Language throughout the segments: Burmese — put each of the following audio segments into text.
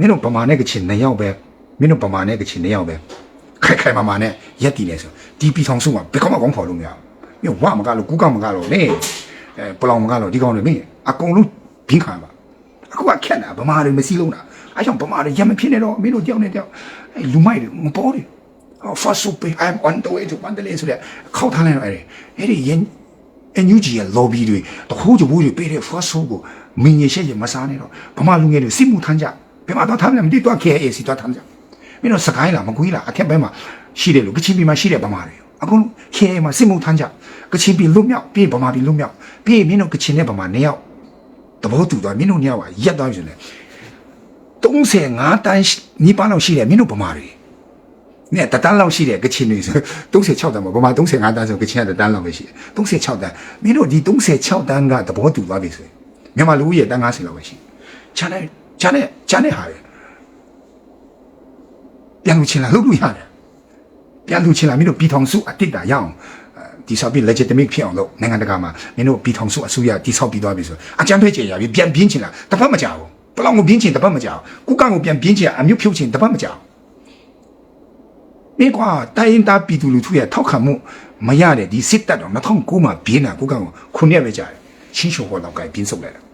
မင်းတို့ဗမာနဲ့ကချင်နှစ်ယောက်ပဲမင်းတို့ဗမာနဲ့ကချင်နှစ်ယောက်ပဲခိုင်ခိုင်မာမာနဲ့ရက်တည်နေဆိုဒီပြည်ဆောင်စုမှာဘယ်ကောမှကောင်းဖော်လို့မရဘူးမင်းဝမကလို့ကူကမကလို့လေအဲပလောင်မကလို့ဒီကောင်တွေမင်းအကုန်လုံးဘင်းခံပါအခုကခက်တာဗမာတွေမစည်းလုံးတာအဲကြောင့်ဗမာတွေရက်မဖြစ်နေတော့မင်းတို့တယောက်နဲ့တယောက်အဲလူမိုက်တွေမပေါ်တယ် Oh, first soup, I'm on the way to Mandalay ဆိုတဲ့ခောက်ထားလိုက်တော့အဲ့ဒီအဲ့ဒီရင် NUG ရဲ့ lobby တွေတခိုးကြဘူးတွေပေးတဲ့ first soup ကိုမင်းရရှက်ရမစားနဲ့တော့ဗမာလူငယ်တွေစစ်မှုထမ်းကြ ဘယ်မှာသွားထားမလဲမသိသွား KAC သွားထားမကြမင်းတို့စကိုင်းလားမကွေးလားအထက်ဘက်မှာရှိတယ်လို့ကချင်ပြည်မှာရှိတဲ့ဗမာတွေအကုန် KA မှာစစ်မှုထမ်းကြကချင်ပြည်လွတ်မြောက်ပြည်ဗမာပြည်လွတ်မြောက်ပြည်မင်းတို့ကချင်နဲ့ဗမာနှစ်ယောက်သဘောတူသွားမင်းတို့နှစ်ယောက်ကရက်သွားပြီဆိုရင်35တန်းနီးပါးလောက်ရှိတယ်မင်းတို့ဗမာတွေနဲ့တတန်းလောက်ရှိတယ်ကချင်တွေဆို36တန်းပေါ့ဗမာ35တန်းဆိုကချင်ကတတန်းလောက်ပဲရှိတယ်36တန်းမင်းတို့ဒီ36တန်းကသဘောတူသွားပြီဆိုရင်မြန်မာလူကြီးရဲ့တန်း90လောက်ပဲရှိတယ်ခြားလိုက် င်းလာလုပ်လို့ရတယ်ပြန်လူချင်းလာမင်းတို့ပြည်ထောင်စုအတစ်တာရအောင်ဒီဆောက်ပြီး legitimate ဖြစ်အောင်လုပ်နိုင်ငံတကာမှာမင်းတို့ပြည်ထောင်စုအစိုးရတိဆောက်ပြီးသွားပြီဆိုအကြမ်းဖက်ကြေရပြီပြန်ပြင်းချင်လာတစ်ပတ်မကြောက်ဘူးဘလောင်ကိုပြင်းချင်တစ်ပတ်မကြောက်ဘူးကုကန့်ကိုပြန်ပြင်းချင်အမျိုးဖြုတ်ချင်တစ်ပတ်မကြောက်ဘူးမင်းကွာတိုင်းရင်းသားပြည်သူလူထုရဲ့ထောက်ခံမှုမရတဲ့ဒီစစ်တပ်တော့2009မှာပြင်းတာကုကောင်ကိုခုနှစ်ပဲကြာတယ်ချင်းချိုဘောတော့ကပြင်းစုပ်လိုက်တာ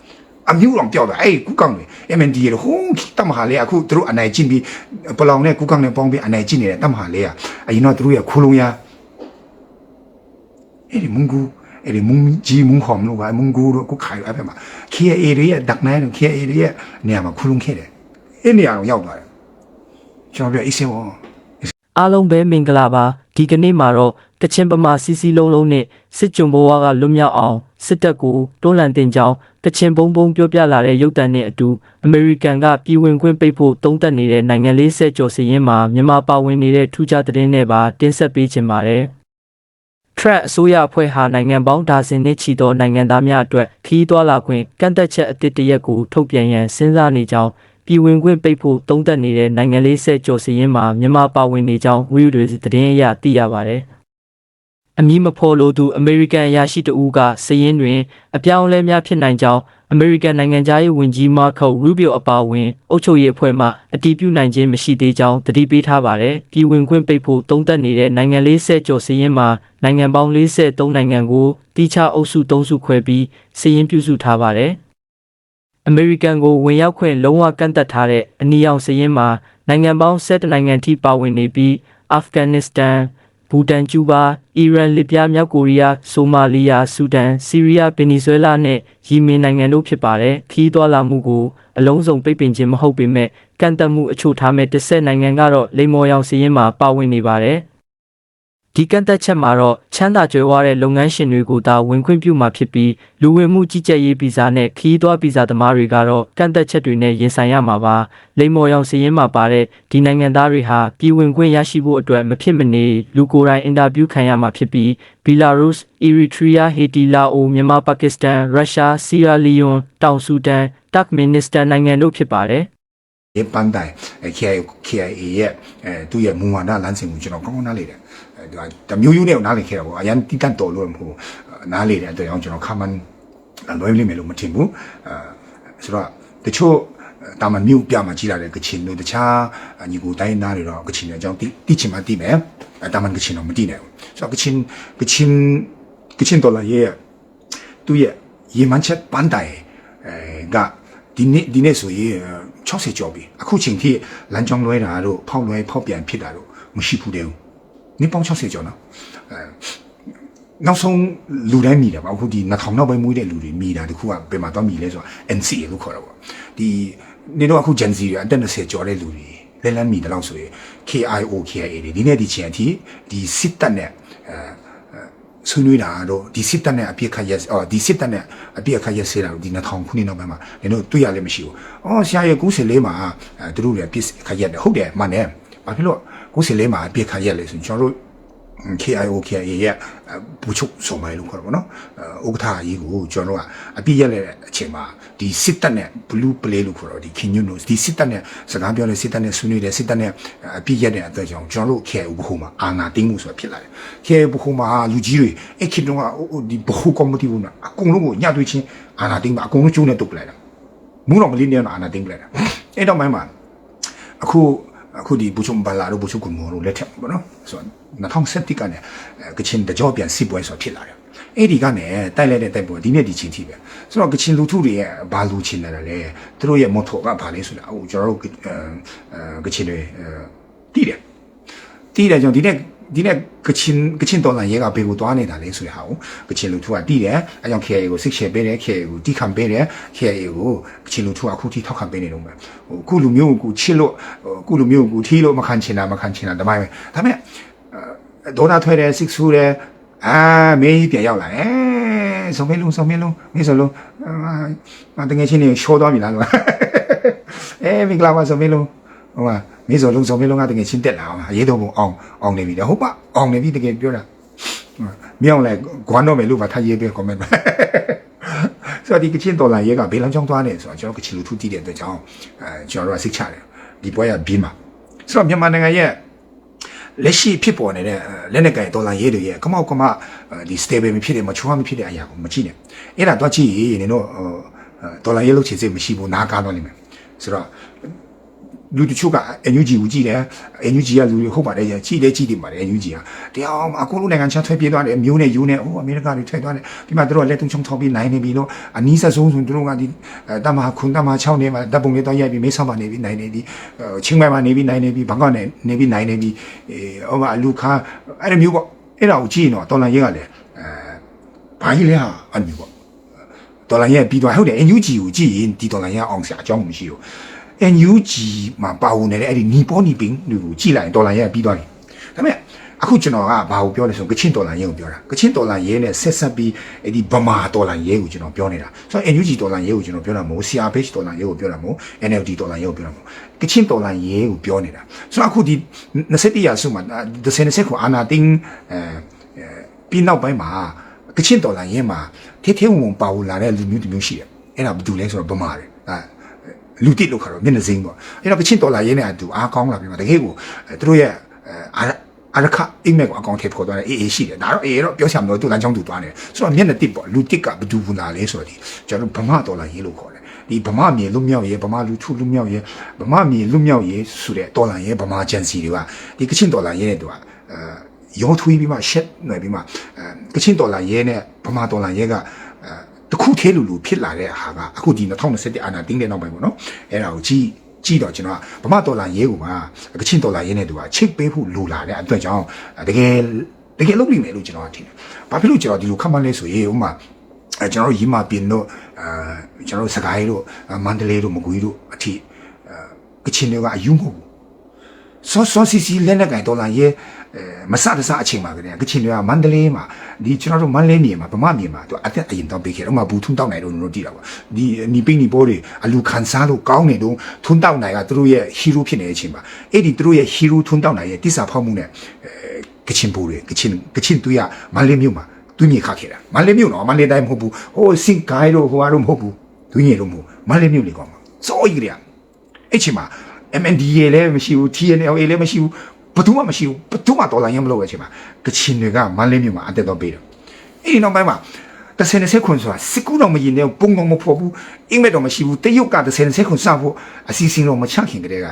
အမျိုးတော်ပြောက်တာအဲ့ကုကောင်တွေ MND ရဟိုးတမဟာလေးအခုသူတို့အနိုင်ကျင့်ပြီးပလောင်နဲ့ကုကောင်နဲ့ပေါင်းပြီးအနိုင်ကျင့်နေတဲ့တမဟာလေးကအရင်တော့သူတို့ရဲ့ခိုးလုံးရအဲ့ဒီမုန်ကူအဲ့ဒီမုန်ကြီးမုန်ခေါမလို့ကမုန်ကူတို့ကုခိုင်အဲ့ဘက်မှာ KA တွေရဲ့ดักနိုင်တို့ KA တွေရဲ့နေရာမှာခိုးလုံးခဲ့တယ်အဲ့နေရာကိုရောက်သွားတယ်ကျွန်တော်ပြောအေးစေဘော အားလုံးပဲမင်္ဂလာပါဒီကနေ့မှာတော့ကချင်ပမာစီစီလုံးလုံးနဲ့စစ်ကြုံဘဝကလွတ်မြောက်အောင်စစ်တပ်ကိုတွန်းလှန်တင်ကြောင်းကချင်ဘုံဘုံပြောပြလာတဲ့ရုပ်တံနဲ့အတူအမေရိကန်ကပြည်ဝင်ခွင့်ပိတ်ဖို့တုံးတက်နေတဲ့နိုင်ငံလေးဆက်ကျော်စီရင်မှာမြန်မာပါဝင်နေတဲ့ထူးခြားသတင်းတွေပါတင်ဆက်ပေးခြင်းပါတယ် Track အစိုးရအဖွဲ့ဟာနိုင်ငံပေါင်းဒါဇင်နဲ့ချီသောနိုင်ငံသားများအတွက်ခီးသွွာလာခွင့်ကန့်သက်ချက်အသစ်တစ်ရက်ကိုထုတ်ပြန်ရန်စဉ်းစားနေကြောင်း ပြည်ဝင်ခွင့်ပိတ်ဖို့တုံးသက်နေတဲ့နိုင်ငံလေးဆက်ကျော်စီရင်မှာမြန်မာပါဝင်နေကြောင်းဝီဒီယိုတွေသတင်းအရသိရပါတယ်။အမည်မဖော်လို့သူအမေရိကန်အရာရှိတဦးကစည်ရင်းတွင် အပြောင်းအလဲများဖြစ်နိုင်ကြောင်းအမေရိကန်နိုင်ငံသားရေးဝန်ကြီးမာကိုရူဘီယိုအပါအဝင်အုပ်ချုပ်ရေးအဖွဲ့မှအတည်ပြုနိုင်ခြင်းမရှိသေးကြောင်းတတိပေးထားပါတယ်။ပြည်ဝင်ခွင့်ပိတ်ဖို့တုံးသက်နေတဲ့နိုင်ငံလေးဆက်ကျော်စည်ရင်မှာနိုင်ငံပေါင်း43နိုင်ငံကိုတိကျအုပ်စု3စုခွဲပြီးစည်ရင်ပြုစုထားပါတယ်။ အမေရိကန်ကိုဝင်ရောက်ခွင့်လုံးဝကန့်သက်ထားတဲ့အနီရောင်စည်ရင်းမှာနိုင်ငံပေါင်း7နိုင်ငံထိပါဝင်နေပြီးအာဖဂန်နစ္စတန်ဘူတန်ကျူးဘားအီရန်လစ်ဗျားမြောက်ကိုရီးယားဆိုမာလီယာဆူဒန်ဆီးရီးယားဗင်နီဇွဲလားနဲ့ယီမင်နိုင်ငံတို့ဖြစ်ပါတယ်ခီးသွွာလာမှုကိုအလုံးစုံပိတ်ပင်ခြင်းမဟုတ်ပေမဲ့ကန့်သက်မှုအချို့ထားမဲ့တစ်ဆက်နိုင်ငံကတော့လိမ္မော်ရောင်စည်ရင်းမှာပါဝင်နေပါတယ် ဒီကန့်သက်ချက်မှာတော့ချမ်းသာကြွယ်ဝတဲ့လုပ်ငန်းရှင်တွေကိုသာဝင်ခွင့်ပြုမှာဖြစ်ပြီးလူဝင်မှုကြီးကြပ်ရေးဗီဇာနဲ့ခီးသွွားဗီဇာသမားတွေကတော့ကန့်သက်ချက်တွေနဲ့ရင်ဆိုင်ရမှာပါလိမ္မော်ရောင်စီရင်မှာပါတဲ့ဒီနိုင်ငံသားတွေဟာပြည်ဝင်ခွင့်ရရှိဖို့အတွက်မဖြစ်မနေလူကိုယ်တိုင်အင်တာဗျူးခံရမှာဖြစ်ပြီးဘီလာရုစ်အီရီထရီးယားဟေတီလာအိုမြန်မာပါကစ္စတန်ရုရှားဆီရာလီယွန်တောင်ဆူဒန်တက်မင်နစ္စတန်နိုင်ငံတို့ဖြစ်ပါတယ်ရေပန်းတိုင် KIA KIA ရဲ့အဲသူ့ရဲ့မူဝါဒလမ်းစဉ်ကိုကျွန်တော်ကောင်းကောင်းနားလေတယ်အဲသူက တမျိုးမျိုးနဲ့နားလေခဲ့တာပေါ့အရန်တိတတ်တော်လို့မဟုတ်နားလေတဲ့အတွက်ကြောင့်ကျွန်တော်ခါမှန်းလွယ်လိမ့်မယ်လို့မထင်ဘူးအဲဆိုတော့တချို့တာမန်မြို့ပြမှာကြီးလာတဲ့ကချင်တို့တခြားညီကိုတိုင်းသားတွေတော့ကချင်တွေအကြောင်းတိတိချင်မှတိမယ်အဲတာမန်ကချင်တော့မတိနိုင်ဘူးဆိုတော့ကချင်ကချင်ကချင်တော်လာရဲ့သူ့ရဲ့ရေမန်းချက်ပန်းတိုင်အဲကဒီနေ့ဒီနေ့ဆိုရင်60ကျော်ပြီအခုချိန်ထိလမ်းကြောင်းလွဲတာတို့ဖောက်လွဲဖောက်ပြန်ဖြစ်တာတို့မရှိဘူးတဲ့ နေ့ပေါင်း60ကျော်နော်အဲနောက်ဆုံးလူတိုင်းမိတာပါအခုဒီ2000နောက်ပိုင်းမွေးတဲ့လူတွေမိတာတခုကဘယ်မှာသွားမိလဲဆိုတော့ NCA လို့ခေါ်တာပေါ့ဒီနေတော့အခု Gen Z တွေအသက်20ကျော်တဲ့လူတွေလဲလန်းမိတယ်လို့ဆိုရင် KIO KIA တွေဒီနေ့ဒီချိန်အထိဒီစစ်တပ်နဲ့အဲဆွေးနွေးတာတော့ဒီစစ်တပ်နဲ့အပြစ်ခတ်ရက်အော်ဒီစစ်တပ်နဲ့အပြစ်ခတ်ရက်ဆေးတာတော့ဒီ2000ခုနှစ်နောက်ပိုင်းမှာလည်းတို့တွေ့ရလည်းမရှိဘူး။အော်ဆရာရဲ့94မှာအဲသူတို့လည်းပြစ်ခတ်ရက်တယ်ဟုတ်တယ်မှန်တယ်။ဘာဖြစ်လို့ 94မှာအပြစ်ခတ်ရက်လဲဆိုရင်ကျွန်တော်တို့ KIO KIA ရဲ့ဘူချုပ်စုံမိုင်းလို့ခေါ်တော့ဗောနော်ဥက္ကဋ္ဌကြီးကိုကျွန်တော်တို့ကအပြည့်ရက်လက်တဲ့အချိန်မှာဒီစစ်တပ်နဲ့ blue play လို့ခေါ်တော့ဒီ King News ဒီစစ်တပ်နဲ့စကားပြောတဲ့စစ်တပ်နဲ့ဆွေးနွေးတဲ့စစ်တပ်နဲ့အပြည့်ရက်တဲ့အတွက်ကြောင့်ကျွန်တော်တို့ KIO ဘခုမှာအာနာတင်းမှုဆိုတာဖြစ်လာတယ် KIO ဘခုမှာလူကြီးတွေအဲ့ခေတ်တုန်းကဒီဘခုကော်မတီဘူးနော်အကုန်လုံးကိုညှတွေ့ချင်းအာနာတင်းမှာအကုန်လုံးကျိုးနဲ့တုတ်ပလိုက်တာမူးတော်မလေးနေတော့အာနာတင်းပလိုက်တာအဲ့တော့မှမှာအခု အခုဒီဘူချုံဘလာတို့ဘူချုံကူမောတို့လက်ထက်ပေါ့နော်ဆိုတော့2017ကနေကချင်တကြောပြန်စစ်ပွဲဆိုဖြစ်လာတယ်အဲ့ဒီကနေတိုက်လိုက်တဲ့တိုက်ပွဲဒီနေ့ဒီချင်းထိပဲဆိုတော့ကချင်လူထုတွေရဲ့ဘာလူချင်းတယ်လဲသူတို့ရဲ့မော်တော်ကဘာလဲဆိုတာအခုကျွန်တော်တို့အဲကချင်တွေတည်တယ်တည်တယ်ကြောင့်ဒီနေ့ ဒီနေ့ကချင်ကချင်တော်လာရဲကဘေကိုသွားနေတာလေဆိုရဟာကိုကချင်လူထုကတည်တယ်အဲကြောင့် KIA ကိုစစ်ရှယ်ပေးတယ် KIA ကိုတီးခံပေးတယ် KIA ကိုကချင်လူထုကအခုထိထောက်ခံပေးနေတော့မယ်ဟိုခုလူမျိုးကိုချစ်လို့ဟိုခုလူမျိုးကိုထီးလို့မခံချင်တာမခံချင်တာဒါမှမဟုတ်ဒါပေမဲ့ဒေါနာထွဲတယ်စစ်ဆူတယ်အာမင်းကြီးပြန်ရောက်လာအဲဆုံးမလုံးဆုံးမလုံးမင်းစလုံးအာတကယ်ချင်းနေရှော့သွားပြီလားလို့အဲမင်္ဂလာပါဆုံးမလုံး ဟိုကမင်းစောလုံးဆုံးမလုံးကတကယ်ချင်းတက်လာအောင်ရေးတော့ဘုံအောင်အောင်နေပြီဟုတ်ပါအောင်နေပြီတကယ်ပြောတာမြောင်လဲဂွမ်းတော့မယ်လို့ပါထားရေးပေး comment ဆိုတော့ဒီကချင်းဒေါ်လာရဲကဘေးလမ်းကြောင်းသွားတယ်ဆိုတော့ကျွန်တော်ကချီလူထုတည်တဲ့အတွက်ကြောင့်အဲကျွန်တော်တို့ကစိတ်ချတယ်ဒီပွဲကဘီးမှာဆိုတော့မြန်မာနိုင်ငံရဲ့လက်ရှိဖြစ်ပေါ်နေတဲ့လက်နက်ကင်ဒေါ်လာရဲတွေရဲ့ကမောက်ကမဒီ stable မဖြစ်တဲ့မချွားမဖြစ်တဲ့အရာကိုမကြည့်နဲ့အဲ့ဒါတော့ကြည့်ရင်နင်တို့ဒေါ်လာရဲလို့ချေစိတ်မရှိဘူးနားကားတော့လိမ့်မယ်ဆိုတော့ လူတချို့က NUG ကိုကြည့်တယ် NUG ကလူတွေဟုတ်ပါတယ်ကြည့်တယ်ကြည့်တယ်ပါတယ် NUG ကတရားအောင်အကုန်လုံးနိုင်ငံခြားထွက်ပြေးသွားတယ်မျိုးနဲ့ယူနဲ့ဟိုအမေရိကတွေထွက်သွားတယ်ပြီးမှသူတို့ကလက်တုံချုံထောက်ပြီးနိုင်နေပြီလို့အနီးဆက်ဆုံးဆိုသူတို့ကဒီတမခွန်တမ6နေမှာတပ်ပုံလေးတော့ရိုက်ပြီးမိတ်ဆောက်ပါနေပြီနိုင်နေပြီချင်းမိုင်မှာနေပြီနိုင်နေပြီဘန်ကောက်နဲ့နေပြီနိုင်နေပြီဟိုမှာလူခါအဲ့လိုမျိုးပေါ့အဲ့ဒါကိုကြည့်ရင်တော့တော်လန်ရဲကလည်းအဲဘာကြီးလဲဟာအဲ့လိုမျိုးပေါ့ဒေါ်လာရဲ့ပြီးသွားဟုတ်တယ် NUG ကိုကြည့်ရင်ဒီဒေါ်လာရဲ့အောင်စရာအကြောင်းမရှိဘူး NUG မှာပါဝင်နေတဲ့အဲ့ဒီနီပေါ်နီပင်းတွေကိုကြည့်လိုက်ရင်ဒေါ်လာရဲ့ပြီးသွားပြီဒါပေမဲ့အခုကျွန်တော်ကဘာကိုပြောလဲဆိုကချင်းဒေါ်လာရဲကိုပြောတာကချင်းဒေါ်လာရဲနဲ့ဆက်ဆက်ပြီးအဲ့ဒီဗမာဒေါ်လာရဲကိုကျွန်တော်ပြောနေတာဆိုတော့ NUG ဒေါ်လာရဲကိုကျွန်တော်ပြောတာမဟုတ် CRPH ဒေါ်လာရဲကိုပြောတာမဟုတ် NLD ဒေါ်လာရဲကိုပြောတာမဟုတ်ကချင်းဒေါ်လာရဲကိုပြောနေတာဆိုတော့အခုဒီ21ရာစုမှာ30ခုအာနာတင်းအဲပြီးနောက်ပိုင်းမှာကချင်းဒေါ်လာရဲမှာထေးထေးဝုံပါဝင်လာတဲ့လူမျိုးတမျိုးရှိတယ်အဲ့ဒါဘာတူလဲဆိုတော့ဗမာတွေအဲ လူတိလို့ခေါ်တော့မျက်နှာစိမ်းပေါ့အဲ့တော့ကချင်းဒေါ်လာရင်းနဲ့အတူအားကောင်းလာပြီမှာတကယ်ကိုသူတို့ရဲ့အာအရခအိမ်မက်ကိုအကောင့်ထဲပေါ်သွားတယ်အေးအေးရှိတယ်ဒါတော့အေးတော့ပြောချင်မလို့သူလမ်းကြောင်းသူသွားနေတယ်ဆိုတော့မျက်နှာတစ်ပေါ့လူတစ်ကဘယ်သူဝင်လာလဲဆိုတော့ဒီကျွန်တော်ဗမာဒေါ်လာရင်းလို့ခေါ်တယ်ဒီဗမာမြေလွတ်မြောက်ရေးဗမာလူထုလွတ်မြောက်ရေးဗမာမြေလွတ်မြောက်ရေးဆိုတဲ့ဒေါ်လာရင်းဗမာဂျန်စီတွေကဒီကချင်းဒေါ်လာရင်းနဲ့သူကအဲရောထွေးပြီးမှရှက်နေပြီးမှအဲကချင်းဒေါ်လာရဲနဲ့ဗမာဒေါ်လာရဲက အဲတခုသေးလူလူဖြစ်လာတဲ့ဟာကအခုဒီ2021အာနာတင်းတဲ့နောက်ပိုင်းပေါ့နော်အဲ့ဒါကိုကြည့်ကြည့်တော့ကျွန်တော်ကဗမာဒေါ်လာရဲကိုပါကချင်းဒေါ်လာရဲနဲ့တူပါချိတ်ပေးဖို့လိုလာတဲ့အတွက်ကြောင့်တကယ်တကယ်လုပ်နိုင်မယ်လို့ကျွန်တော်ကထင်တယ်။ဘာဖြစ်လို့ကျွန်တော်ဒီလိုခက်မှန်းလဲဆိုရင်ဥမာအဲကျွန်တော်တို့ရီမာပင်တို့အဲကျွန်တော်တို့စကိုင်းတို့မန္တလေးတို့မကွေးတို့အထိအဲကချင်းတွေကအယူမဟုတ်ဘူး။စောစောစီစီလက်နဲ့ကင်ဒေါ်လာရဲအဲ မစတစအချိန်မှာကတည်းကကချင်တွေကမန္တလေးမှာဒီကျွန်တော်တို့မန္တလေးမြေမှာဗမာမြေမှာသူအသက်အရင်တောင်းပေးခဲ့တော့မှဘူးထုံတောက်နိုင်တော့တို့တည်တာပါဒီနီပိနီပိုးတွေအလူခံစားလို့ကောင်းနေတော့ထုံတောက်နိုင်ကသူတို့ရဲ့ဟီးရိုးဖြစ်နေတဲ့အချိန်မှာအဲ့ဒီသူတို့ရဲ့ဟီးရိုးထုံတောက်နိုင်ရဲ့တိစာဖောက်မှုနဲ့အဲကချင်ပိုးတွေကချင်ကချင်သူရမန္တလေးမြို့မှာသူမြေခခဲ့တာမန္တလေးမြို့တော့မန္တလေးတိုင်းမဟုတ်ဘူးဟိုစင်ကိုင်းတို့ဟိုအားတို့မဟုတ်ဘူးသူညေလို့မဟုတ်မန္တလေးမြို့လေကောင်းမှာစောကြီးကြရအဲ့ချိန်မှာ MNDA လည်းမရှိဘူး TNLA လည်းမရှိဘူး ဘယ်သူမှမရှိဘူးဘယ်သူမှတော်လိုင်းရမလို့ပဲချိန်မှာကချင်တွေကမန္တလေးမြို့မှာအတက်တော့ပေးတယ်အဲ့ဒီနောက်ပိုင်းမှာတစ်ဆယ်20ခွန်ဆိုတာစစ်ကူတော့မရင်တဲ့ပုံတော့မဖော်ဘူးအင်မက်တော့မရှိဘူးတရုတ်ကတစ်ဆယ်20ခွန်စဖို့အစီအစဉ်တော့မချခင်ကတည်းက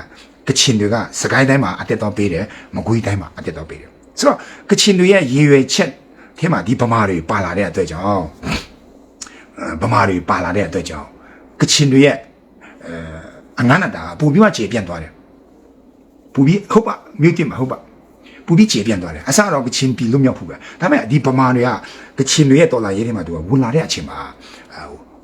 ကချင်တွေကစကိုင်းတိုင်းမှာအတက်တော့ပေးတယ်မကွေးတိုင်းမှာအတက်တော့ပေးတယ်ဆိုတော့ကချင်တွေရဲ့ရည်ရွယ်ချက်ထဲမှာဒီဗမာတွေပါလာတဲ့အတွက်ကြောင့်ဗမာတွေပါလာတဲ့အတွက်ကြောင့်ကချင်တွေရဲ့အဲအငန်းနတာပူပြီးမှခြေပြန့်သွားတယ်ပူပြီးဟုတ်ပါ မြို့တင်မှာဟုတ်ပါပူပြီးခြေပြန့်သွားတယ်အစတော့ကချင်ပြည်လွတ်မြောက်ဖို့ပဲဒါပေမဲ့ဒီဗမာတွေကကချင်တွေရဲ့တော်လာရေးထဲမှာသူကဝင်လာတဲ့အချိန်မှာ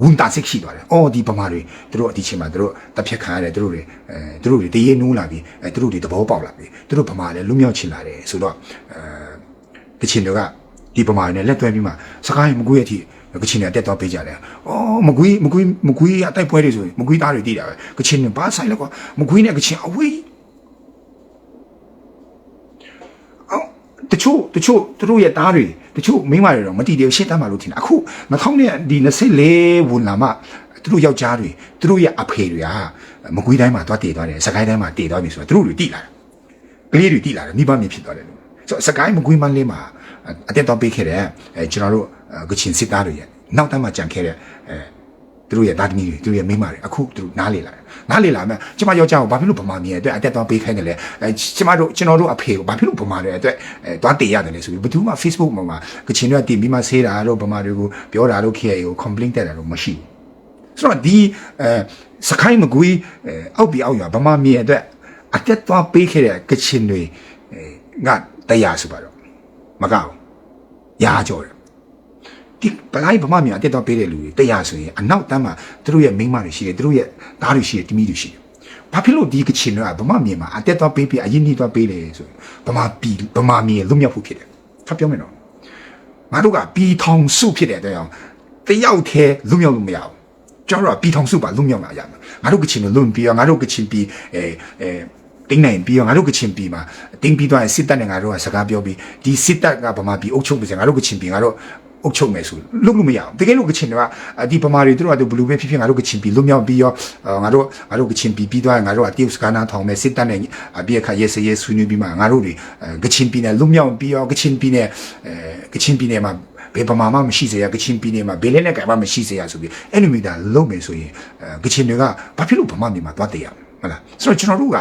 ဝန်တာစစ်ရှိသွားတယ်။အော်ဒီဗမာတွေသူတို့ဒီချိန်မှာသူတို့တပ်ဖြတ်ခံရတယ်သူတို့တွေအဲသူတို့တွေတရေနိုးလာပြီအဲသူတို့တွေသဘောပေါက်လာပြီသူတို့ဗမာလည်းလွတ်မြောက်ချင်လာတယ်ဆိုတော့အဲကချင်တွေကဒီဗမာတွေနဲ့လက်တွဲပြီးမှစကိုင်းမကွေးအထိကချင်တွေတက်တော့ပေးကြတယ်။အော်မကွေးမကွေးမကွေးအတိုက်ပွဲတွေဆိုရင်မကွေးသားတွေတည်တာပဲ။ကချင်တွေဘာဆိုင်လဲကွာမကွေးနဲ့ကချင်အဝေးအော် တချို့တချို့သူတို့ရဲ့သားတွေတချို့မိန်းမတွေတော့မတည်တယ်ရှင်းတတ်မှလို့ထင်တာအခု2000နဲ့ဒီ24ဝန်လာမှသူတို့ယောက်ျားတွေသူတို့ရဲ့အဖေတွေကမကွေးတိုင်းမှာသွားတည်သွားတယ်စကိုင်းတိုင်းမှာတည်သွားပြီဆိုတော့သူတို့တွေတည်လာတယ်ကလေးတွေတည်လာတယ်မိဘမြင်ဖြစ်သွားတယ်လို့ဆိုတော့စကိုင်းမကွေးမန်းလေးမှာအတက်တော့ပေးခဲ့တယ်အဲကျွန်တော်တို့ကချင်စစ်သားတွေရဲ့နောက်တန်းမှာကြံခဲ့တဲ့အဲသူတို့ရဲ့သားသမီးတွေသူတို့ရဲ့မိန်းမတွေအခုသူတို့နားလေလာတယ် နားလေလာမယ်ကျမယောက်ျားကိုဘာဖြစ်လို့ဗမာမြေအတွက်အတက်သွားပေးခိုင်းတယ်လဲအဲကျမတို့ကျွန်တော်တို့အဖေကိုဘာဖြစ်လို့ဗမာတွေအတွက်အဲသွားတေရတယ်လဲဆိုပြီးဘယ်သူမှ Facebook မှာမှာကချင်တွေကတင်ပြီးမှဆေးတာတို့ဗမာတွေကိုပြောတာတို့ KA ကို complaint တက်တာတော့မရှိဘူးဆိုတော့ဒီအဲစခိုင်းမကွေးအဲအောက်ပြီးအောက်ရွာဗမာမြေအတွက်အတက်သွားပေးခဲ့တဲ့ကချင်တွေအဲငါတရားဆိုပါတော့မကောက်ရာကြောတယ် ဒီပလိုက်ဗမာမြေအတက်တော့ပေးတဲ့လူတွေတရားဆိုရင်အနောက်တန်းမှာသူတို့ရဲ့မိန်းမတွေရှိတယ်သူတို့ရဲ့သားတွေရှိတယ်တမီးတွေရှိတယ်ဘာဖြစ်လို့ဒီကချင်တွေကဗမာမြေမှာအတက်တော့ပေးပြီးအရင်နှီးတော့ပေးတယ်ဆိုရင်ဗမာပြည်ဗမာမြေလွတ်မြောက်ဖို့ဖြစ်တယ်ဖတ်ပြောမယ်နော်ငါတို့ကပြည်ထောင်စုဖြစ်တဲ့အတွက်ကြောင့်တယောက်တည်းလွတ်မြောက်လို့မရဘူးကျွန်တော်တို့ကပြည်ထောင်စုပါလွတ်မြောက်မှာရမှာငါတို့ကချင်တွေလွတ်ပြီးတော့ငါတို့ကချင်ပြည်အဲအဲတင်းနိုင်ပြီးတော့ငါတို့ကချင်ပြည်မှာတင်းပြီးတော့စစ်တပ်နဲ့ငါတို့ကစကားပြောပြီးဒီစစ်တပ်ကဗမာပြည်အုပ်ချုပ်ပြီးငါတို့ကချင်ပြည်ငါတို့ အုပ်ချုပ်မယ်ဆိုလုပ်လို့မရအောင်တကယ်လို့ကချင်တွေကဒီဗမာတွေတို့ကဘလူးပဲဖြစ်ဖြစ်ငါတို့ကချင်ပြည်လွတ်မြောက်ပြီးရောငါတို့ငါတို့ကချင်ပြည်ပြီးသွားငါတို့ကတရုတ်စကားနာထောင်မယ်စစ်တပ်နဲ့အပြည့်အခါရဲစရဲဆွေးနွေးပြီးမှငါတို့တွေကချင်ပြည်နဲ့လွတ်မြောက်ပြီးရောကချင်ပြည်နဲ့အဲကချင်ပြည်နယ်မှာဘယ်ဗမာမှမရှိစေရကချင်ပြည်နယ်မှာဘယ်လဲနဲ့ကမှမရှိစေရဆိုပြီးအဲ့လိုမျိုးဒါလုပ်မယ်ဆိုရင်ကချင်တွေကဘာဖြစ်လို့ဗမာပြည်မှာသွားတည်ရမလဲ ဟုတ်လားဆိုတော့ကျွန်တော်တို့က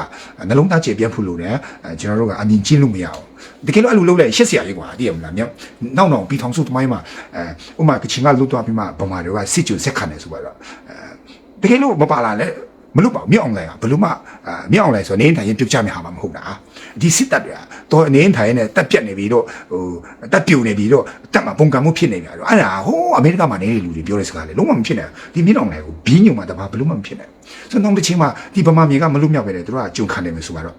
နှလုံးသားကျေပြန့်ဖို့လို့တယ်ကျွန်တော်တို့ကအမြင်ကျင်းလို့မရအောင်တကယ်လို့အဲ့လိုလုပ်လိုက်ရှက်စရာကြီးကွာတည်ရမလားမြောက်နောက်နောက်ပြီးထောင်စုသမိုင်းမှာအဲဥမာကချင်ကလွတ်သွားပြီးမှဗမာတွေကစစ်ကြုံဆက်ခံတယ်ဆိုတော့အဲတကယ်လို့မပါလာလဲမလုပ်ပါဘူးမြောက်အောင်လိုင်ကဘလို့မှအာမြောက်အောင်လိုင်ဆိုနေထိုင်ရင်ပြုတ်ချမယ်ဟာမှမဟုတ်တာ ဒီစစ်တပ်တွေကတော့အနေထိုင်နဲ့တက်ပြက်နေပြီတော့ဟိုတက်ပြိုနေပြီတော့တက်မှာပုံကံမှုဖြစ်နေပြီတော့အဲ့ဒါဟိုးအမေရိကမှာနေတဲ့လူတွေပြောတဲ့စကားလေလုံးဝမဖြစ်နိုင်ဘူးဒီမြောက်အောင်လိုင်ကိုဘင်းညုံမှာတပါဘလို့မှမဖြစ်နိုင်ဘူးဆိုတော့နောက်တစ်ချိန်မှာဒီဗမာမြေကမလွတ်မြောက်ပဲလေတို့ကကြုံခံနေမယ်ဆိုတော့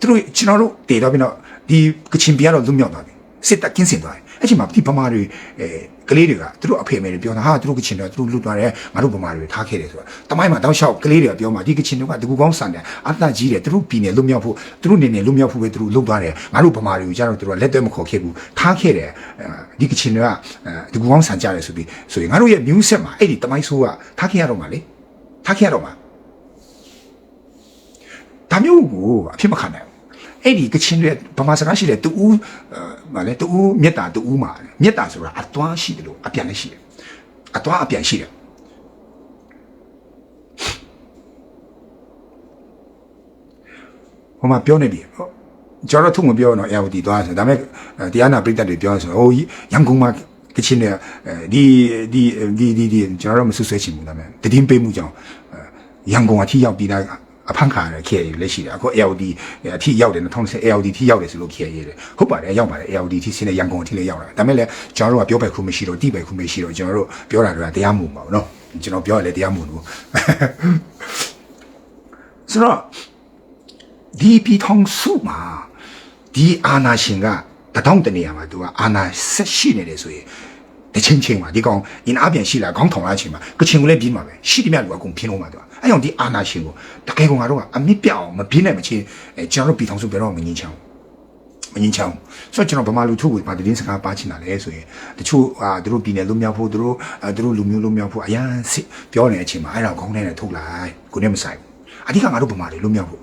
သူတို့ကျွန်တော်တို့တည်တော့ပြီးတော့ဒီကချင်ပြည်ကတော့လွတ်မြောက်သွားပြီစစ်တပ်ကင်းစင်သွားတယ်အဲ့ချိန်မှာဒီဗမာတွေအဲ ကလေးတွေကသူတို့အဖေအမေတွေပြောတာဟာသူတို့ကချင်တွေသူတို့လွတ်သွားတယ်ငါတို့ဗမာတွေထားခဲ့တယ်ဆိုတာတမိုင်းမှာတောက်လျှောက်ကလေးတွေကပြောမှာဒီကချင်တွေကတကူကောင်းဆန်တယ်အတ္တကြီးတယ်သူတို့ပြည်နယ်လွတ်မြောက်ဖို့သူတို့နေနေလွတ်မြောက်ဖို့ပဲသူတို့လွတ်သွားတယ်ငါတို့ဗမာတွေကိုကျတော့သူတို့ကလက်သွဲမခေါ်ခဲ့ဘူးထားခဲ့တယ်ဒီကချင်တွေကတကူကောင်းဆန်ကြတယ်ဆိုပြီးဆိုရင်ငါတို့ရဲ့ news set မှာအဲ့ဒီတမိုင်းဆိုးကထားခဲ့ရတော့မှာလေထားခဲ့ရတော့မှာဒါမျိုးကိုအဖြစ်မခံနိုင်ဘူး အဲ့ဒီကချင်တွေဗမာစကားရှိတယ်တူဦးဗာလဲတူဦးမြတ်တာတူဦးမှာမြတ်တာဆိုတာအသွမ်းရှိတယ်လို့အပြန်လည်းရှိတယ်အသွမ်းအပြန်ရှိတယ်ဟိုမှာပြောနေပြီဟုတ်ကျွန်တော်ထုတ်မပြောတော့ LD သွားဆိုဒါပေမဲ့တရားနာပြိတ္တတွေပြောဆိုဟိုရန်ကုန်မှာကချင်တွေဒီဒီဒီဒီကျွန်တော်တို့မဆွဆွဲချင်ဘူးဒါပေမဲ့တည်င်းပေးမှုကြောင့်ရန်ကုန်အထိရောက်ပြီးသား အဖန်ခါရခဲ့ရလက်ရှိတယ်အခု LD အထိရောက်တယ်2010 LD ထိရောက်တယ်ဆိုလို့ခဲ့ရတယ်ဟုတ်ပါတယ်ရောက်ပါတယ် LD ထိစင်းတဲ့ရန်ကုန်အထိလည်းရောက်လာဒါပေမဲ့လည်းကျွန်တော်တို့ကပြောပိုက်ခုမရှိတော့တိပိုက်ခုမရှိတော့ကျွန်တော်တို့ပြောတာတွေကတရားမှုပါဘောနော်ကျွန်တော်ပြောရလဲတရားမှုလို့ဆိုတော့ဒီပြည်ထောင်စုမှာဒီအာနာရှင်ကတထောင်တနေရာမှာသူကအာနာဆက်ရှိနေတယ်ဆိုရင်တချင်းချင်းမှာဒီကောင်အင်းအပြန်ရှိလာခေါင်းထောင်လာချင်းမှာကချင်ကိုလည်းပြင်းမှာပဲရှိတယ်မြတ်လူအကုန်ပြင်းလို့မှာသူက အဲ့ကြောင့်ဒီအာနာရှင်ကိုတကယ်ကောင်ကတော့အမြင့်ပြောက်အောင်မပြင်းနိုင်မချင်းအဲကျွန်တော်တို့ပြည်ထောင်စုဘယ်တော့မှမငင်းချအောင်မငင်းချအောင်ဆိုတော့ကျွန်တော်ဗမာလူထုကိုပါတင်းစကားပါချင်တာလေဆိုရင်တချို့အာသူတို့ပြည်နယ်လွတ်မြောက်ဖို့သူတို့အဲသူတို့လူမျိုးလွတ်မြောက်ဖို့အရန်စစ်ပြောနေတဲ့အချိန်မှာအဲ့ဒါခေါင်းထဲနဲ့ထုတ်လိုက်ကိုနဲ့မဆိုင်ဘူးအဓိကငါတို့ဗမာတွေလွတ်မြောက်ဖို့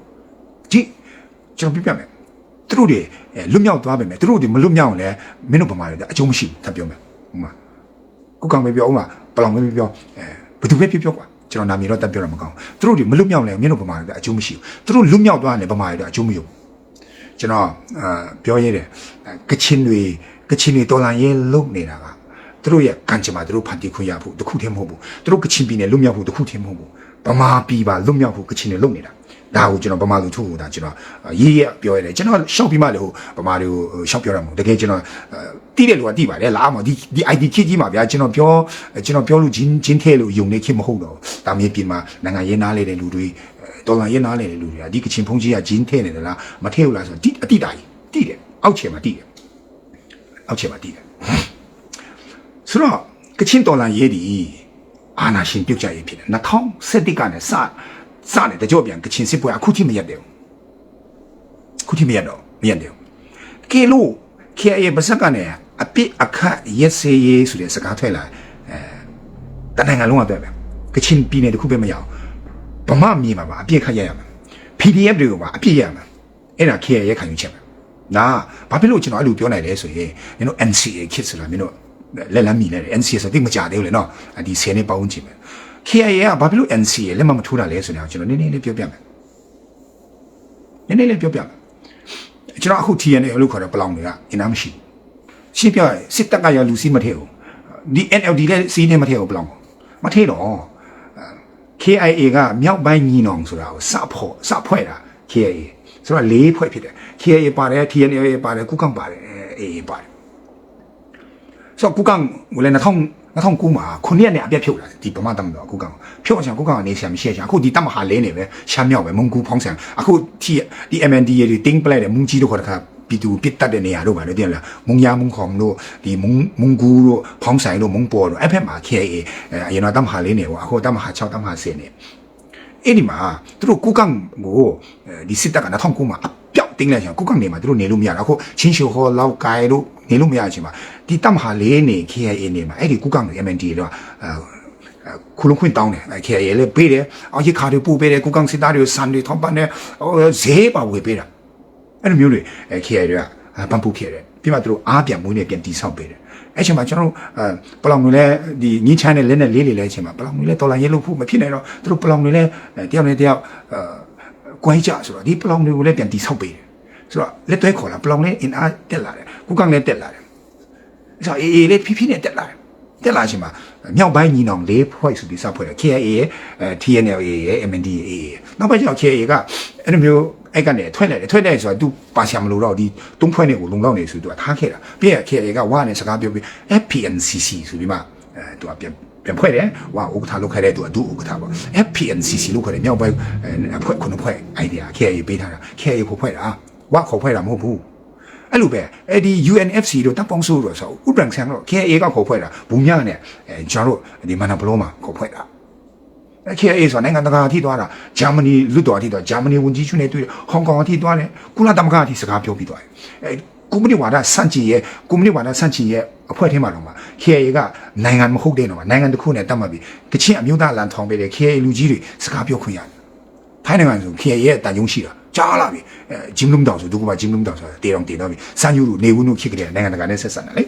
ကြည့်ကျွန်တော်ပြပြမယ်သူတို့တွေလွတ်မြောက်သွားပြီမယ်သူတို့တွေမလွတ်မြောက်ရင်လည်းမင်းတို့ဗမာတွေအကျုံးမရှိဘူးထပ်ပြောမယ်ဟိုမှာကုကောင်ပဲပြောဦးမှာပလောင်ပဲပြောအဲဘယ်သူပဲပြောပြောကွာ ကျွန်တော်နာမည်တော့တက်ပြောတာမကောင်းသူတို့တွေမလွတ်မြောက်လဲမင်းတို့ဗမာတွေအကျိုးမရှိဘူးသူတို့လွတ်မြောက်သွားတယ်ဗမာတွေအကျိုးမရဘူးကျွန်တော်အာပြောရဲတယ်ကချင်တွေကချင်တွေတော်လန်ရဲလုံနေတာကသူတို့ရဲ့ကံကြမ္မာသူတို့ဖန်တီးခွင့်ရဖို့တခုတည်းမဟုတ်ဘူးသူတို့ကချင်ပြည်နယ်လွတ်မြောက်ဖို့တခုတည်းမဟုတ်ဘူး ဗမာပြည်ပါလွတ်မြောက်ဖို့ကချင်တွေလုံနေတာဒါကိုကျွန်တော်ဗမာလူထုကိုဒါကျွန်တော်ရေးရပြောရတယ်ကျွန်တော်ရှောက်ပြီးမှလေဟိုဗမာတွေကိုရှောက်ပြောရမှာတကယ်ကျွန်တော်တီးတဲ့လူကတီးပါတယ်လားမဒီဒီ ID ခစ်ကြီးမှာဗျာကျွန်တော်ပြောကျွန်တော်ပြောလို့ဂျင်းဂျင်းထဲလို့ယုံနေခစ်မဟုတ်တော့ဒါမျိုးပြင်မှာနိုင်ငံရေးနားလေတဲ့လူတွေတော်လန်ရေးနားလေတဲ့လူတွေကဒီကချင်ဖုန်းကြီးကဂျင်းထဲနေတယ်လားမထဲဘူးလားဆိုတော့တီးအတိတာကြီးတီးတယ်အောက်ခြေမှာတီးတယ်အောက်ခြေမှာတီးတယ်ဆိုတော့ကချင်တော်လန်ရေးဒီ အာနာရှင်ပြုတ်ကြရေးဖြစ်တယ်2017ကနေစစတယ်တကြောပြန်ကချင်စစ်ပွဲအခုထိမရက်တယ်အခုထိမရက်တော့မရက်တယ်ကဲလို့ KIA ပါစက်ကနေအပစ်အခတ်ရက်စေးရေးဆိုတဲ့စကားထွက်လာအဲတနိုင်ငံလုံးကတွေ့ပဲကချင်ပြည်နယ်တစ်ခုပဲမရအောင်ဗမာမြေမှာပါအပြစ်ခတ်ရရမှာ PDF တွေကိုပါအပြစ်ရရမှာအဲ့ဒါ KIA ရဲ့ခံယူချက်ပဲနာဘာဖြစ်လို့ကျွန်တော်အဲ့လိုပြောနိုင်လဲဆိုရင်မင်းတို့ NCA ခစ်ဆိုတာမင်းတို့ လက်လမ်းမီလဲတယ် NCA ဆိုတိတ်မကြသေးဘူးလေနော်ဒီ10နှစ်ပေါင်းချင်မယ် KIA ကဘာဖြစ်လို့ NCA လက်မမထိုးတာလဲဆိုတော့ကျွန်တော်နည်းနည်းလေးပြောပြမယ်နည်းနည်းလေးပြောပြမယ်ကျွန်တော်အခု TNA လို့ခေါ်တဲ့ပလောင်တွေကအင်အားမရှိဘူးရှင်းပြရရင်စစ်တပ်ကရလူစီးမထည့်ဘူးဒီ NLD လည်းစီးနေမထည့်ဘူးပလောင်ကိုမထည့်တော့ KIA ကမြောက်ပိုင်းညီနောင်ဆိုတာကိုစဖို့စဖွဲ့တာ KIA ဆိုတော့လေးဖွဲ့ဖြစ်တယ် KIA ပါတယ် TNA ပါတယ်ကုကံပါတယ် AA ပါတယ် ဆိုတော့ကုကံဝင်လည်း2000 2009မှာခုနှစ်ရက်နဲ့အပြတ်ဖြုတ်လာဒီဗမာတမတော်ကုကံဖြုတ်အောင်ကုကံကနေဆရာမရှိချာအခုဒီတမဟာလဲနေပဲရှမ်းမြောက်ပဲမုံကူဖောင်းဆန်အခုဒီဒီ MND တွေတင်းပလိုက်တယ်မုံကြီးတို့ခေါ်တဲ့ခါပြည်သူပစ်တတ်တဲ့နေရာတို့ပါလေတင်လားမုံရမုံခေါမ်တို့ဒီမုံမုံကူတို့ဖောင်းဆိုင်တို့မုံပေါ်တို့အဲ့ဖက်မှာ KIA အရင်တော့တမဟာလေးနေပေါ့အခုတမဟာ6တမဟာ10နေအဲ့ဒီမှာသူတို့ကုကံကိုဒီစစ်တပ်က2009မှာအပြောက် တင်းလိုက်ချင်ကုကံနေမှာသူတို့နေလို့မရတော့အခုချင်းရှိုဟောလောက်ကိုင်တို့နေလို့မရချင်မှာဒီတပ်မဟာလေးနေ KIA နေမှာအဲ့ဒီကုကံတွေ MND တော့ခုလုံးခွင့်တောင်းတယ်အဲ KIA လည်းပေးတယ်အောင်ရခါတွေပို့ပေးတယ်ကုကံစစ်သားတွေစံတွေထောက်ပံ့တယ်ဈေးပါဝေပေးတာအဲ့လိုမျိုးတွေအဲ KIA တွေကပန်ပူခဲ့တယ်ပြီးမှသူတို့အားပြန်မွေးနေပြန်တိဆောက်ပေးတယ်အဲ့ချိန်မှာကျွန်တော်တို့အဲပလောင်တွေလည်းဒီညင်းချမ်းတဲ့လက်နဲ့လေးလေးလဲချိန်မှာပလောင်တွေလည်းတော်လိုင်းရဲလို့ဖို့မဖြစ်နိုင်တော့သူတို့ပလောင်တွေလည်းတယောက်နဲ့တယောက်အဲကွဲကြဆိုတော့ဒီပလောင်တွေကိုလည်းပြန်တိဆောက်ပေးတယ် ဆိုတော့လက်သွဲခေါ်လာပလောင်လည်းအင်အားတက်လာတယ်ကုကံလည်းတက်လာတယ်ဆိုတော့အေးအေးလေးဖြည်းဖြည်းနဲ့တက်လာတယ်တက်လာချိန်မှာမြောက်ပိုင်းညီနောင်လေးဖွဲ့ဆိုပြီးစဖွဲ့တယ် KIA ရဲ့အဲ TNLA ရဲ့ MNDAA ရဲ့နောက်ပိုင်းကျတော့ KIA ကအဲ့လိုမျိုးအဲ့ကနေထွက်လိုက်တယ်ထွက်လိုက်ဆိုတော့ तू ပါရှာမလို့တော့ဒီတုံးဖွဲ့နေကိုလုံလောက်နေဆို तू ထားခဲ့တာပြီးရ KIA ကဝါနဲ့စကားပြောပြီး FPNCC ဆိုပြီးမှအဲ तू ပြန်ပြန်ဖွဲ့တယ်ဝါဥက္ကဋ္ဌလုပ်ခဲ့တဲ့ तू အတူဥက္ကဋ္ဌပေါ့ FPNCC လို့ခေါ်တယ်မြောက်ပိုင်းအဖွဲ့ခုနှစ်ဖွဲ့ idea KIA ပေးထားတာ KIA ကိုဖွဲ့တာ ဝါခေါ်ဖွဲ့တာမဟုတ်ဘူးအဲ့လိုပဲအဲ့ဒီ UNFC တို့တပ်ပေါင်းစုတို့ဆိုဥပဒေဆန်တော့ KA ကခေါ်ဖွဲ့တာဘူးမြနဲ့အဲကျွန်တော်တို့ဒီမနာဘလောမှာခေါ်ဖွဲ့တာအဲ KA ဆိုနိုင်ငံတကာအထိသွားတာဂျာမနီလွတ်တော်အထိသွားဂျာမနီဝန်ကြီးချုပ်နဲ့တွေ့တယ်ဟောင်ကောင်အထိသွားတယ်ကုလသမဂ္ဂအထိစကားပြောပြီးသွားတယ်အဲကွန်မြူနတီဝါဒစန့်ကျင်ရဲ့ကွန်မြူနတီဝါဒစန့်ကျင်ရဲ့အဖွဲ့ထဲမှာတော့မှာ KA ကနိုင်ငံမဟုတ်တဲ့တော့နိုင်ငံတစ်ခုနဲ့တတ်မှတ်ပြီးကချင်အမျိုးသားလန်ထောင်ပေးတယ် KA လူကြီးတွေစကားပြောခွင့်ရတယ် ထိုင်းနိုင်ငံဆို KA ရဲ့တန်ယုံရှိတာကြားလာပြီအဲဂျင်းလုံးတောင်ဆိုဒုက္ကမဂျင်းလုံးတောင်ဆိုတာတေတောင်တေတော့ပြီစမ်းယူလို့နေဝင်းတို့ဖြစ်ကြတဲ့နိုင်ငံတကာနဲ့ဆက်ဆံတယ်လေ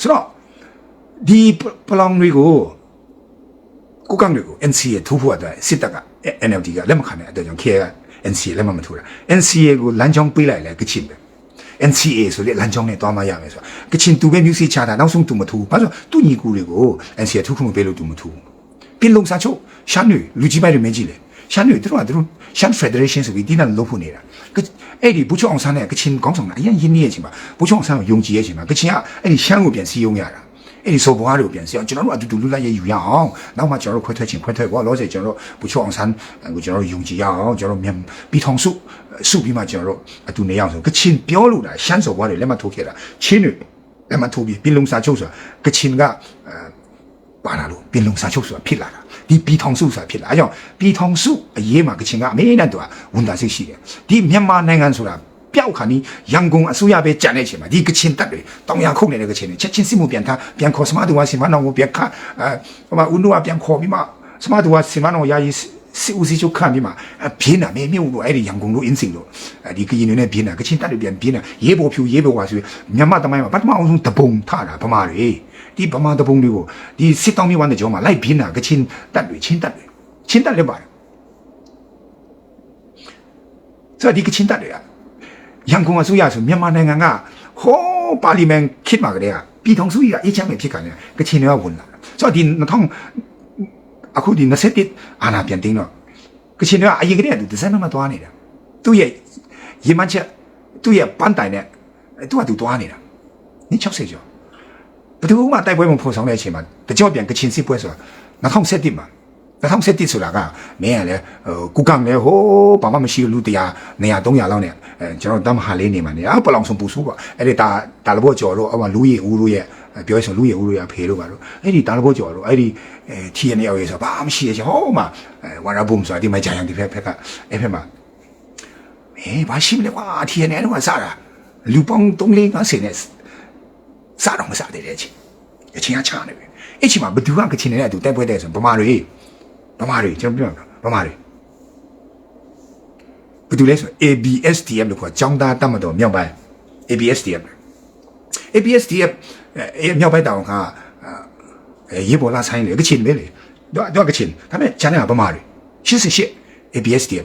ဆိုတော့ဒီပလောင်တွေကိုကိုကံတွေကို NCA ထိုးဖို့အတွက်စစ်တပ်က NLD ကလက်မခံတဲ့အတွက်ကြောင့် KA က NCA လက်မမထိုးတာ NCA ကိုလမ်းကြောင်းပေးလိုက်လဲကချင်ပဲ NCA ဆိုတဲ့လမ်းကြောင်းနဲ့တွားမရမယ်ဆိုတာကချင်သူပဲမျိုးစိချတာနောက်ဆုံးသူမထိုးဘာလို့သူညီကူတွေကို NCA ထိုးခွင့်မပေးလို့သူမထိုးပင်လုံစာချုပ်ရှမ်းတွေလူကြီးပိုက်တွေမင်းကြီးလေ ရှမ်းတွေသူတို့ကသူတို့ရှမ်း Federation ဆိုပြီးတင်းနဲ့လုပ်ဖို့နေတာအဲ့ဒီဘူချုံအောင်ဆန်းနဲ့ကချင်ကောင်းဆောင်တာအရင်ရင်းနှီးရဲ့ချိန်မှာဘူချုံအောင်ဆန်းကိုယုံကြည်ရဲ့ချိန်မှာကချင်ကအဲ့ဒီရှမ်းကိုပြန်စီးယုံရတာအဲ့ဒီစောဘွားတွေကိုပြန်စီအောင်ကျွန်တော်တို့အတူတူလွတ်လပ်ရေးယူရအောင်နောက်မှကျွန်တော်တို့ခွဲထွက်ချင်းခွဲထွက်ပေါ့လောဆယ်ကျွန်တော်တို့ဘူချုံအောင်ဆန်းကိုကျွန်တော်တို့ယုံကြည်ရအောင်ကျွန်တော်တို့မြန်ပြီးထောင်စုစုပြီးမှကျွန်တော်တို့အတူနေရအောင်ဆိုကချင်ပြောလို့တာရှမ်းစောဘွားတွေလက်မထိုးခဲ့တာချင်းတွေလက်မထိုးပြီးပြည်လုံစာချုပ်ဆိုတာကချင်ကအဲပါလာလို့ပြင်လုံစာချုပ်ဆိုတာဖြစ်လာတာ ဒီပြည်ထောင်စုဆိုတာဖြစ်လာအဲကြောင့်ပြည်ထောင်စုအရေးမှာကချင်ကအမေနဲ့တူဝန်တာစိတ်ရှိတယ်ဒီမြန်မာနိုင်ငံဆိုတာပျောက်ခါနီးရန်ကုန်အစိုးရပဲကြံတဲ့အချိန်မှာဒီကချင်တပ်တွေတောင်ရခုတ်နေတဲ့ကချင်တွေချက်ချင်းစစ်မှုပြန်ထားပြန်ခေါ်စမတူဝါစီမနောင်ကိုပြန်ခအဲဟိုမှာဦးနုကပြန်ခေါ်ပြီးမှစမတူဝါစီမနောင်ယာယီစစ်ဦးစီးချုပ်ခံပြီးမှပြင်းတာမင်းမြုပ်လို့အဲ့ဒီရန်ကုန်လို့အင်းစင်လို့အဲဒီကရင်တွေနဲ့ပြင်းတာကချင်တပ်တွေပြန်ပြင်းတာရေးပေါ်ဖြူရေးပေါ်ဝါဆိုမြန်မာတမိုင်းမှာပထမအောင်ဆုံးတပုံထတာဗမာတွေ ဒီဗမာတပုံတွေကိုဒီစစ်တောင်းမြေဝမ်းတဲ့ကြောမှာလိုက်ပြင်းတာကချင်တပ်တွေချင်းတပ်တွေချင်းတပ်လည်းပါတယ်ဆိုတော့ဒီကချင်တပ်တွေကရန်ကုန်အစိုးရဆိုမြန်မာနိုင်ငံကဟောပါလီမန်ခေတ်မှာကတည်းကပြည်ထောင်စုကြီးကအေးချမ်းပဲဖြစ်ကနေကချင်တွေကဝင်လာတာဆိုတော့ဒီ2000အခုဒီ27အာနာပြန်တင်းတော့ကချင်တွေကအရင်ကတည်းကသူဒီဇိုင်းမှာသွားနေတာသူ့ရဲ့ရေမန်းချက်သူ့ရဲ့ပန်းတိုင်နဲ့သူကသူသွားနေတာနင်း60ကျော် ဘယ်သူမှတိုက်ပွဲမဖော်ဆောင်တဲ့အချိန်မှာတကြော့ပြန်ကချင်စစ်ပွဲဆိုတာ2017မှာ2017ဆိုတာကမင်းကလည်းဟိုကုကံလည်းဟိုးဘာမှမရှိလူတရား200 300လောက်နဲ့အဲကျွန်တော်တမဟာလေးနေမှာနေအပလောင်ဆုံးပူဆိုးပါအဲ့ဒီဒါဒါလဘောကျော်တော့အမလူရီဦးတို့ရဲ့ပြောရဆိုလူရီဦးတို့ရဲ့ဖေလို့ပါတော့အဲ့ဒီဒါလဘောကျော်တော့အဲ့ဒီအဲ TNL ရေဆိုဘာမှမရှိရဲ့ဟောမှာအဲဝါရဘုံဆိုတာဒီမှာဂျာယန်ဒီဖက်ဖက်ကအဲ့ဖက်မှာအေးဘာရှိမလဲကွာ TNL ကစားတာ လူပေါင်း3 4 50နဲ့စားတော့မစားသေးတဲ့အချိန်အချိန်ကချနေပြီအဲ့ချိန်မှာဘယ်သူကကချင်နေတဲ့သူတိုက်ပွဲတဲ့ဆိုဗမာတွေဗမာတွေကျွန်တော်ပြောဗမာတွေဘယ်သူလဲဆို ABSDF လို့ခေါ်ចောင်းသားတတ်မတော်မြောက်ပိုင်း ABSDF ABSDF အဲမြောက်ပိုင်းတောင်ကအဲရေပေါ်လာဆိုင်လေကချင်ပဲလေတော့တော့ကချင်ဒါပေမဲ့ဂျန်ကဗမာတွေ88 ABS တည်း